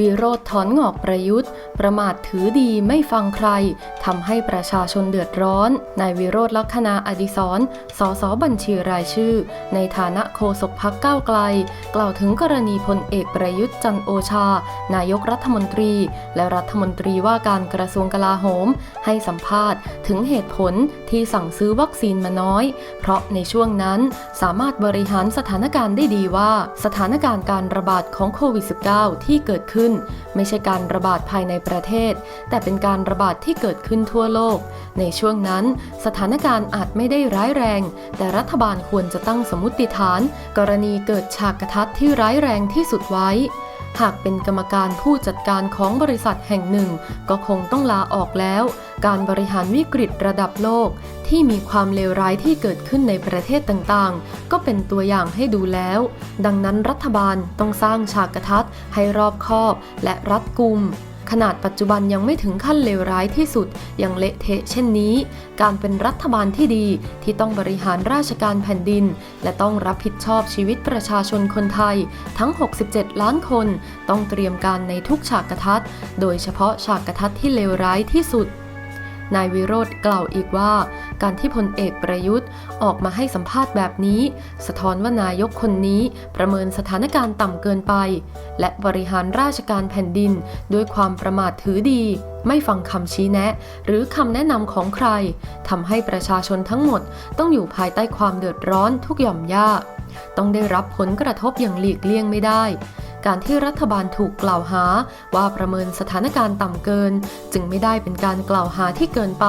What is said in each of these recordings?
วิโรธถอนงอกประยุทธ์ ประมาทถือดีไม่ฟังใครทำให้ประชาชนเดือดร้อน นายวิโรธลักษณาอดิศรสสบัญชีรายชื่อ ในฐานะโฆษกพักก้าวไกล กล่าวถึงกรณีพลเอกประยุทธ์จันโอชา นายกรัฐมนตรี และรัฐมนตรีว่าการกระทรวงกลาโหม ให้สัมภาษณ์ถึงเหตุผลที่สั่งซื้อวัคซีนมาน้อย เพราะในช่วงนั้นสามารถบริหารสถานการณ์ได้ดีว่า สถานการณ์การระบาดของโควิด -19 ที่เกิดขึ้นน ไม่ใช่การระบาดภายในประเทศ แต่เป็นการระบาดที่เกิดขึ้นทั่วโลก ในช่วงนั้นสถานการณ์อาจไม่ได้ร้ายแรง แต่รัฐบาลควรจะตั้งสมมติฐาน กรณีเกิดฉากกระทัดที่ร้ายแรงที่สุดไว้ หากเป็นกรรมการผู้จัดการของบริษัทแห่งหนึ่ง ก็คงต้องลาออกแล้ว การบริหารวิกฤตระดับโลก ที่มีความเลวร้ายที่เกิดขึ้นในประเทศต่างๆ ก็เป็นตัวอย่างให้ดูแล้ว ดังนั้นรัฐบาลต้องสร้างฉากกระทัดให้รอบคอบและรัดกุมขนาดปัจจุบันยังไม่ถึงขั้นเลวร้ายที่สุด ยังเละเทะเช่นนี้ การเป็นรัฐบาลที่ดีที่ต้องบริหารราชการแผ่นดิน และต้องรับผิดชอบชีวิตประชาชนคนไทย ทั้ง 67 ล้านคน ต้องเตรียมการในทุกฉากกระทัด โดยเฉพาะฉากกระทัดที่เลวร้ายที่สุดนายวิโรธกล่าวอีกว่า การที่พลเอกประยุทธ์ ออกมาให้สัมภาษณ์แบบนี้ สะท้อนว่านายกคนนี้ประเมินสถานการณ์ต่ำเกินไป และบริหารราชการแผ่นดินด้วยความประมาทถือดี ไม่ฟังคำชี้แนะ หรือคำแนะนำของใครทำให้ประชาชนทั้งหมด ต้องอยู่ภายใต้ความเดือดร้อนทุกหย่อมย่าต้องได้รับผลกระทบอย่างหลีกเลี่ยงไม่ได้การที่รัฐบาลถูกกล่าวหาว่าประเมินสถานการณ์ต่ำเกิน จึงไม่ได้เป็นการกล่าวหาที่เกินไป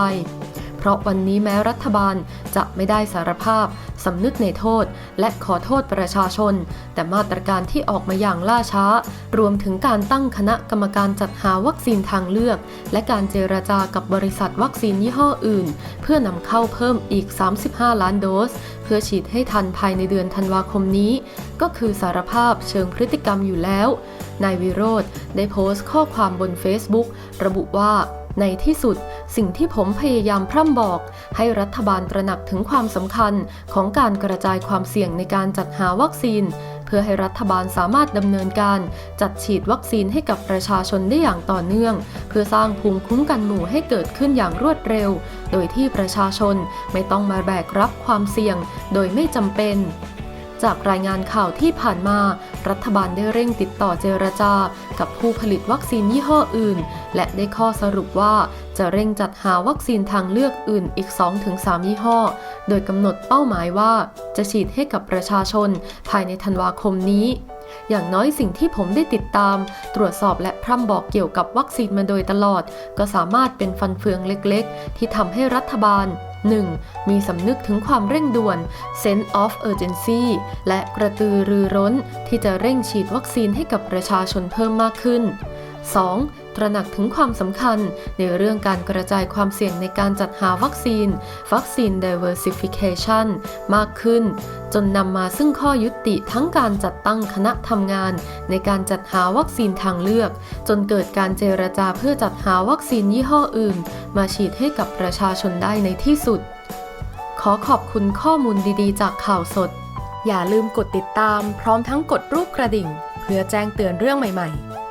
เพราะวันนี้แม้รัฐบาลจะไม่ได้สารภาพสำนึกในโทษ และขอโทษประชาชน แต่มาตรการที่ออกมาอย่างล่าช้า รวมถึงการตั้งคณะกรรมการจัดหาวัคซีนทางเลือก และการเจรจากับบริษัทวัคซีนยี่ห้ออื่น เพื่อนำเข้าเพิ่มอีก 35 ล้านโดส เพื่อฉีดให้ทันภายในเดือนธันวาคมนี้ ก็คือสารภาพเชิงพฤติกรรมอยู่แล้วนายวิโรธได้โพสต์ข้อความบน Facebook ระบุว่า ในที่สุดสิ่งที่ผมพยายามพร่ำบอก ให้รัฐบาลตระหนักถึงความสำคัญของการกระจายความเสี่ยงในการจัดหาวัคซีน เพื่อให้รัฐบาลสามารถดำเนินการ จัดฉีดวัคซีนให้กับประชาชนได้อย่างต่อเนื่อง เพื่อสร้างภูมิคุ้มกันหมู่ให้เกิดขึ้นอย่างรวดเร็ว โดยที่ประชาชนไม่ต้องมาแบกรับความเสี่ยง โดยไม่จำเป็น จากรายงานข่าวที่ผ่านมา รัฐบาลได้เร่งติดต่อเจรจา กับผู้ผลิตวัคซีนยี่ห้ออื่น และได้ข้อสรุปว่าจะเร่งจัดหาวัคซีนทางเลือกอื่นอีก 2-3 ยี่ห้อ โดยกำหนดเป้าหมายว่า จะฉีดให้กับประชาชน ภายในธันวาคมนี้อย่างน้อยสิ่งที่ผมได้ติดตาม ตรวจสอบและพร่ำบอกเกี่ยวกับวัคซีนมาโดยตลอด ก็สามารถเป็นฟันเฟืองเล็กๆ ที่ทำให้รัฐบาล 1. มีสำนึกถึงความเร่งด่วน sense of urgency และกระตือรือร้นที่จะเร่งฉีดวัคซีนให้กับประชาชนเพิ่มมากขึ้น 2. ตระหนักถึงความสำคัญในเรื่องการกระจายความเสี่ยงในการจัดหาวัคซีน วัคซีน diversification มากขึ้น จนนำมาซึ่งข้อยุติทั้งการจัดตั้งคณะทำงาน ในการจัดหาวัคซีนทางเลือก จนเกิดการเจรจาเพื่อจัดหาวัคซีนยี่ห้ออื่น มาฉีดให้กับประชาชนได้ในที่สุด ขอขอบคุณข้อมูลดีๆ จากข่าวสด อย่าลืมกดติดตาม พร้อมทั้งกดรูปกระดิ่ง เพื่อแจ้งเตือนเรื่องใหม่ ๆ